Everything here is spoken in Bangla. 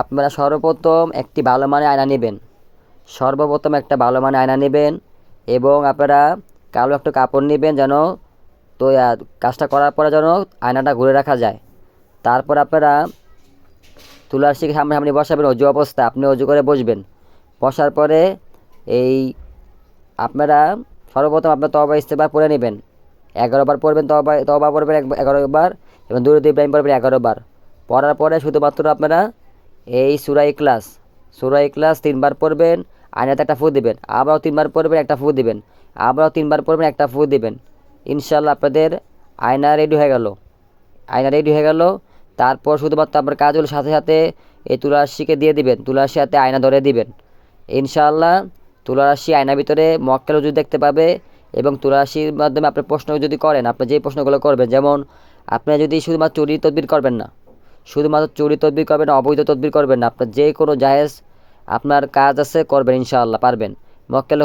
আপনারা সর্বপ্রথম একটি ভালো মানের আয়না নেবেন। সর্বপ্রথম একটা ভালো মানের আয়না নেবেন এবং আপনারা কালো একটা কাপড় নেবেন যেন তো কাজটা করার পরে যেন আয়নাটা ঘুরে রাখা যায়। তারপর আপনারা তুলার শিখে সামনে সামনে বসাবেন, অজু অবস্থা, আপনি অজু করে বসবেন। বসার পরে এই আপনারা সর্বপ্রথম আপনার তবা ইস্তেবার পড়ে নেবেন। এগারো বার পড়বেন তবা তবা পড়বেন এক- এগারো বার এবং দুরুদ ইব্রাহিম পড়বেন এগারো বার। পড়ার পরে শুধুমাত্র আপনারা এই সুরাই ক্লাস সুরাই ক্লাস তিনবার পড়বেন আয়নাতে একটা ফু দিবেন। আবারও তিনবার পড়বেন, একটা ফু দিবেন। আবারও তিনবার পড়বেন, একটা ফু দিবেন। ইনশাল্লাহ আপনাদের আয়না রেডি হয়ে গেল। আয়না রেডি হয়ে গেল। তারপর শুধুমাত্র আপনার কাজ হলো সাথে সাথে এই তুলারাশিকে দিয়ে দিবেন। তুলারাশি হাতে আয়না ধরে দিবেন। ইনশাআল্লাহ তুলারাশি আয়নার ভিতরে মক্কেল যদি দেখতে পাবে এবং তুলারাশির মাধ্যমে আপনি প্রশ্ন যদি করেন, আপনি যে প্রশ্নগুলো করবেন, যেমন আপনি যদি শুধুমাত্র চুরি তদবির করবেন না শুধুমাত্র চুরি তদবির করবেন, অবৈধ তদবির করবেন না। আপনার যে কোনো জায়েজ আপনার কাজ আছে, করবেন ইনশাআল্লাহ, পারবেন। মক্কেল